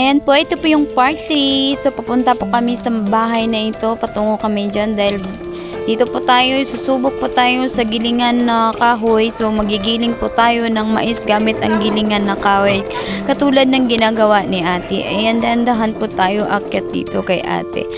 Ayan po, ito po yung part 3. So, papunta po kami sa bahay na ito. Patungo kami dyan dahil dito po tayo, susubok po tayo sa gilingan na kahoy. So, magigiling po tayo ng mais gamit ang gilingan na kahoy. Katulad ng ginagawa ni ate. Ayan, dahan-dahan po tayo akyat dito kay ate.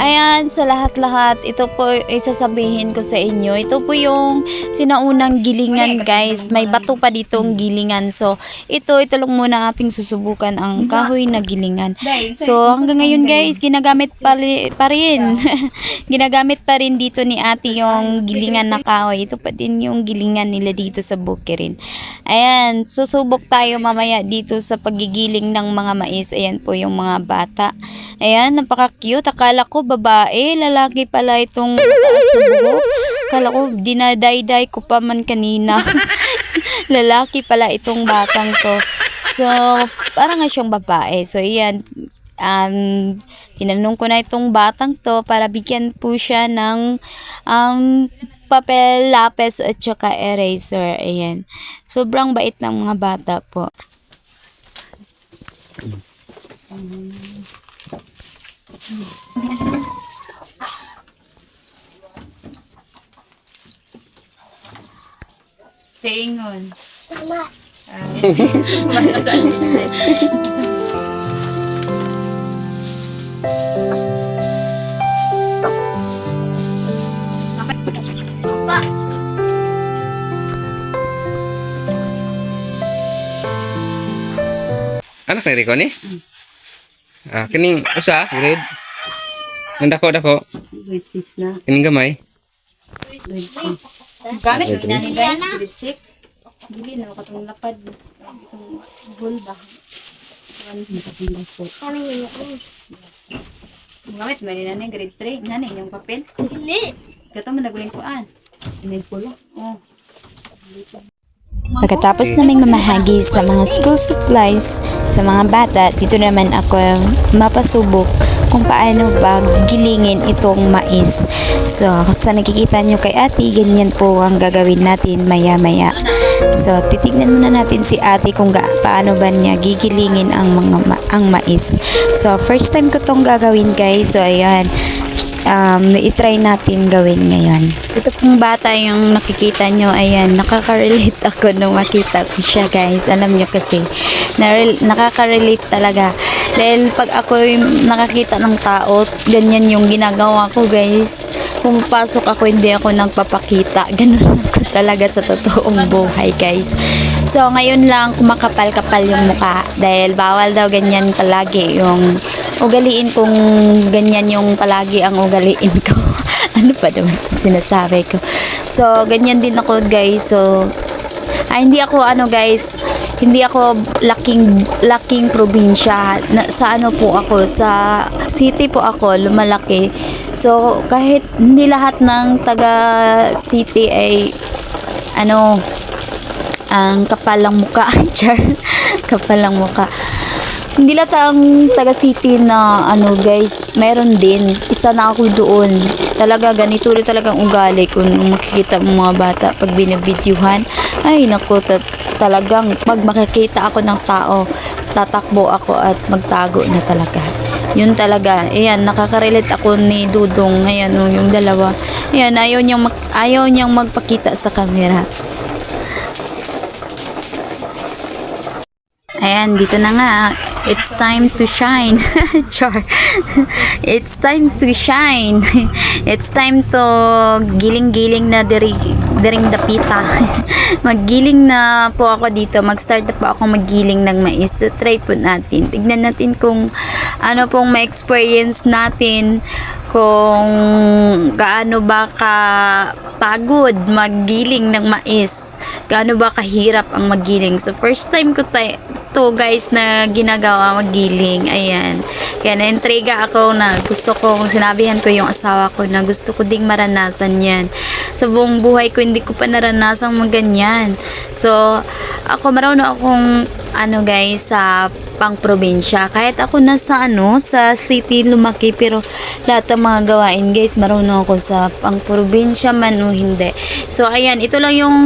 Ayan, sa lahat-lahat, ito po isasabihin ko sa inyo. Ito po yung sinaunang gilingan, guys. May bato pa ditong gilingan. So, ito, ito lang muna ating susubukan ang kahoy na gilingan. So, hanggang ngayon, guys, ginagamit pa, pa rin. ginagamit pa rin dito ni ate yung gilingan na kahoy. Ito pa din yung gilingan nila dito sa Bukirin. Ayan, susubok tayo mamaya dito sa pagigiling ng mga mais. Ayan po yung mga bata. Ayan, napaka-cute. Akala ko babae, lalaki pala itong taas na buhok. Akala ko dinadayday ko pa man kanina. lalaki pala itong batang to. So, parang nga siyang babae. So, ayan, um, tinanong ko na itong batang to para bigyan po siya ng um, papel, lapis at saka eraser. Ayan. Sobrang bait ng mga bata po. Tingon. Anak ni Rico ni? Ah, kining usa, grade. Ang dako dako, Grade 6 na. kining gamay. Grade 3. Gamit Grade mo na ni guys, grade 6. Dili na katong lapad. Itong bulba. Nakatanda po. Gamit mo na ni grade 3. Nani yung papel. Dili. Kato mo nagulingkuan. Inay po lang. Oh. Pagkatapos naming mamahagi sa mga school supplies sa mga bata, dito naman ako mapasubok kung paano ba gilingin itong mais. So, sa nakikita nyo kay ate, ganyan po ang gagawin natin maya-maya. So, titignan muna natin si ate kung ga- paano ba niya gigilingin ang mga ma- ang mais. So, first time ko tong gagawin guys. So, ayan. Um, itry natin gawin ngayon. Ito pong bata yung nakikita nyo, ayan, nakaka-relate ako nung makita ko siya guys. Alam nyo kasi, na nakaka-relate talaga. Dahil pag ako nakakita ng tao, ganyan yung ginagawa ko guys. Pumapasok ako, hindi ako nagpapakita. Ganun ako talaga sa totoong buhay guys. So, ngayon lang kumakapal-kapal yung mukha. Dahil bawal daw ganyan palagi yung ugaliin kung ganyan yung palagi ang ugaliin ko. ano pa naman sinasabi ko. So, ganyan din ako guys. So, ay, hindi ako ano guys, hindi ako laking laking probinsya. Na, sa ano po ako, sa city po ako lumalaki. So, kahit hindi lahat ng taga city ay ano ang kapalang muka. Char. kapalang muka. Hindi lahat ang taga city na ano guys, meron din. Isa na ako doon. Talaga ganito rin talagang ugali kung makikita mo mga bata pag binibidyuhan. Ay naku, ta- talagang pag makikita ako ng tao, tatakbo ako at magtago na talaga. Yun talaga. Ayan, nakaka-relate ako ni Dudong. Ayan, oh, yung dalawa. Ayan, ayaw niyang, mag- ayaw niyang magpakita sa camera. Ayan, dito na nga. It's time to shine. Char. It's time to shine. It's time to giling-giling na diri, diring dapita. Maggiling na po ako dito. Mag-start na po ako maggiling ng mais. Try po natin. Tignan natin kung ano pong ma-experience natin kung gaano ba ka pagod maggiling ng mais. Gaano ba kahirap ang maggiling. So, first time ko tayo to guys na ginagawa maggiling. Ayan. Kaya na-intriga ako na gusto ko, sinabihan ko yung asawa ko na gusto ko ding maranasan yan. Sa buong buhay ko, hindi ko pa naranasan maganyan. So, ako marunong akong ano guys sa pang probinsya. Kahit ako nasa ano sa city lumaki pero lahat ng mga gawain guys marunong ako sa pang probinsya man o hindi. So ayan, ito lang yung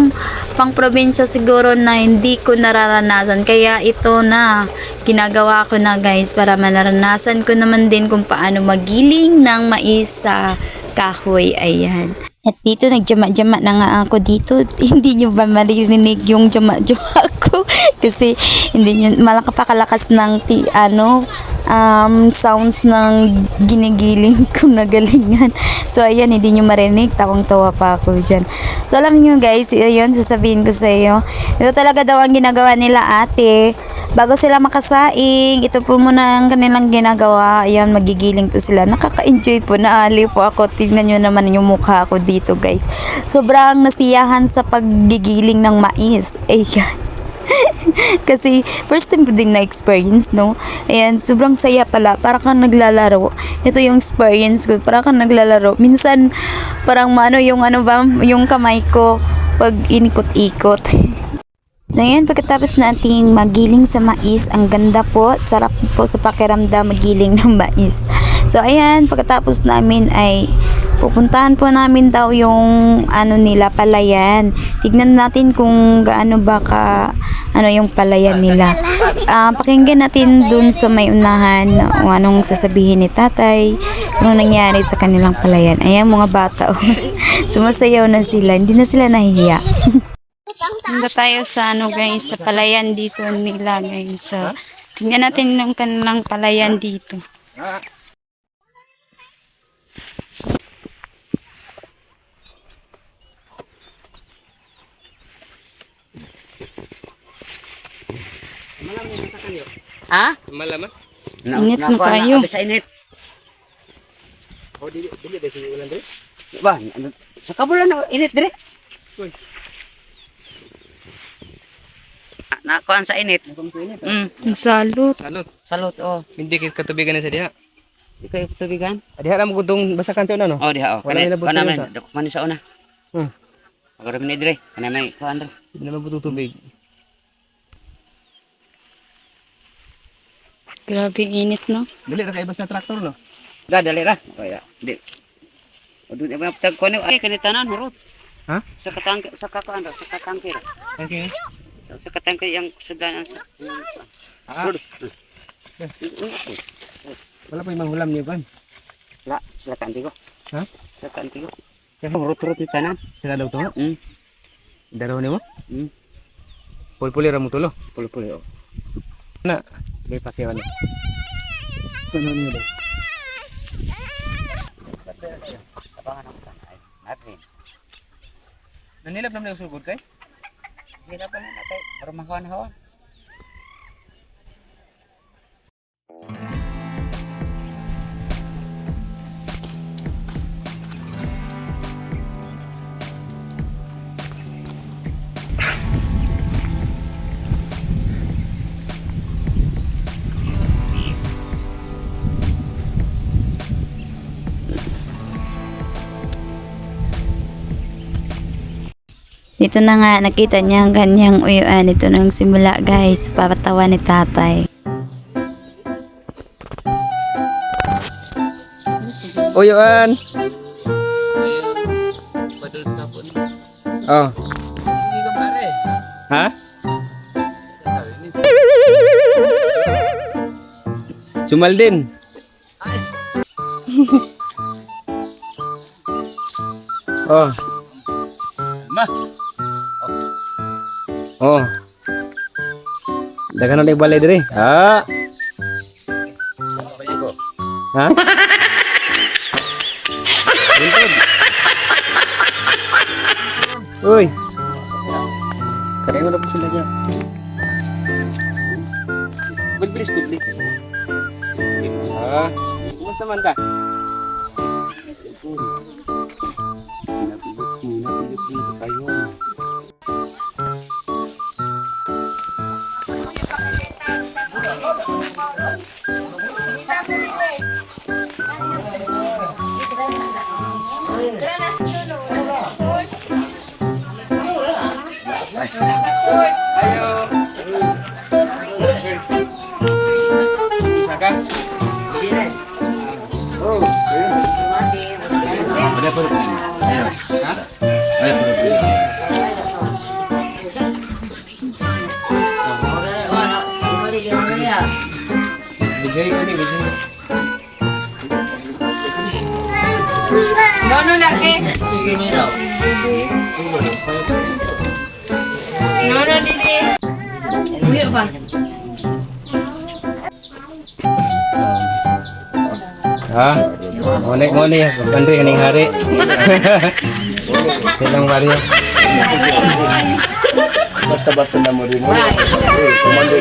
pang probinsya siguro na hindi ko nararanasan. Kaya ito na ginagawa ko na guys para manaranasan ko naman din kung paano magiling ng mais sa kahoy. Ayan. At dito nagjama-jama na nga ako dito. Hindi nyo ba maririnig yung jama-jama? Kasi hindi nyo, malakapakalakas ng ti, ano, um, sounds ng ginigiling ko na galingan. So, ayan, hindi nyo marinig. Tawang-tawa pa ako dyan. So, alam nyo guys, ayun, sasabihin ko sa iyo. Ito talaga daw ang ginagawa nila ate. Bago sila makasaing, ito po muna ang kanilang ginagawa. Ayan, magigiling po sila. Nakaka-enjoy po. Naali po ako. Tingnan nyo naman yung mukha ko dito, guys. Sobrang nasiyahan sa paggigiling ng mais. Ayan. Kasi first time ko din na-experience, no? Ayan, sobrang saya pala. Para kang naglalaro. Ito yung experience ko. Para kang naglalaro. Minsan, parang ano, yung ano ba, yung kamay ko pag inikot-ikot. So ayan, pagkatapos nating magiling sa mais, ang ganda po, sarap po sa pakiramdam magiling ng mais. So ayan, pagkatapos namin ay pupuntahan po namin daw yung ano nila, palayan. Tignan natin kung gaano ba ka, ano yung palayan nila. Ah, pakinggan natin dun sa may unahan kung anong sasabihin ni tatay, anong nangyari sa kanilang palayan. Ayan mga bata, oh. sumasayaw na sila, hindi na sila nahihiya. Punta tayo sa ano guys, sa palayan dito nila guys. So, tingnan natin yung kanilang palayan dito. Ha? Malaman. Init na kayo. Sa init. Oh, dili dili dili ulan diri. Ba, sa kabulan na init dire. Uy. Na kuan sa init. Mm. Salot. Salot. Salot oh. Hindi kit katubigan na sa diha. Di kayo tubigan? Diha ra mo gudong basakan sa una no. Oh, diha oh. Wala Kani nila kana butulan man, dako man sa una. Hmm. Agora man dire. Kana may kuan dire. Hindi naman butuh tubig. Grabe init no. Dili ra kay bas na traktor no. Da dali ra. Kaya di. O dun ibang tag kuan ay kani tanan hurot. Ha? Sa katang sa kakuan ra, sa katangke ra. Okay. Sa, sa katangke yang sudanan sa. Ah, wala pa imang ulam niyo kan. La, sa kanti ko. Ha? Sa kanti ko. Kaya hurot-hurot ni tanan. Sila daw to. Hmm. Daro nimo. Hmm. Pul-puli ra mo tulo. Puli-puli oh. Na, may pakiwan. Ano niyo daw? Abangan ako tanay. Natin. Nanilap naman yung sugod kay. Sila pa na natin. Para mahawan-hawan. Dito na nga, nakita niya ang kanyang uyuan. Ito nang simula guys, papatawa ni tatay. Uyuan. Oh. Ha? Sumal din. oh. Oh. Dagan na balay dire. Ha? Ha? Buntod. Uy. Kaya mo na po sila dyan. Bilis ko, bilis. Ah. Kumusta man ka? Napilip mo, napilip mo sa kayo. Ayo Vijay kami Vijay. Nono lagi. Nono Didi. Kening hari. Silang Mario. Basta-basta na mo rin mo. Eh, Komando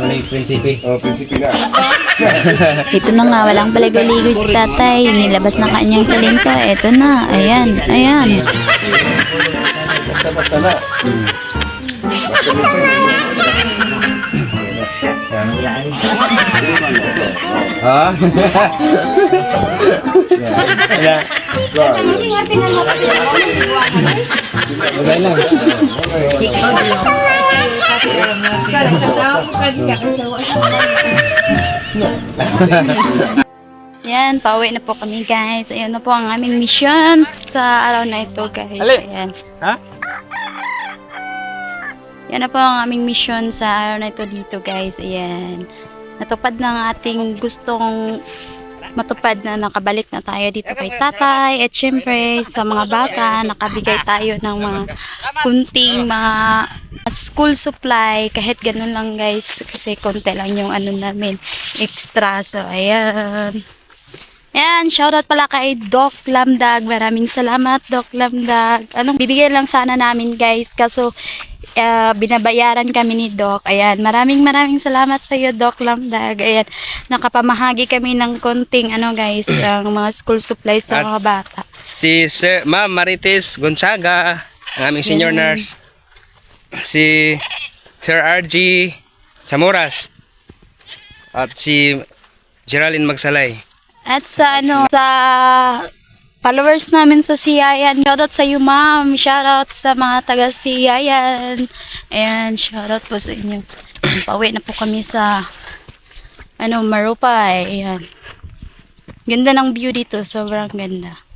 Monek prinsipe. Oh, prinsipi na. Ito na nga, walang paligoy-ligoy si tatay. Nilabas na kanyang talento. Ito na, ayan, ayan. Basta-basta na. Basta Ha? Wala. Okay lang. Yan, pauwi na po kami guys. Ayun na po ang aming mission sa araw na ito guys. Ayan. Ha? Yan na po ang aming mission sa araw na ito dito guys. Ayan. Natupad na ang ating gustong matupad na nakabalik na tayo dito kay tatay. At syempre sa mga bata nakabigay tayo ng mga kunting mga school supply. Kahit ganun lang guys. Kasi konti lang yung ano namin extra. So ayan Ayan, shoutout pala kay Doc Lamdag. Maraming salamat, Doc Lamdag. Anong bibigay lang sana namin, guys. Kaso, ah, binabayaran kami ni Doc. Ayan, maraming maraming salamat sa iyo, Doc Lamdag. Ayan, nakapamahagi kami ng konting, ano guys, ang mga school supplies sa At- mga bata. Si Sir Ma'am Marites Gonzaga, ang aming senior nurse. Si Sir RG Samuras. At si Geraldine Magsalay. At sa ano, sa followers namin sa Siyayan, shoutout sa iyo, ma'am. Shoutout sa mga taga Siyayan. Ayan, shoutout po sa inyo. Pauwi na po kami sa ano, Marupay. Ayan. Ganda ng view dito, sobrang ganda.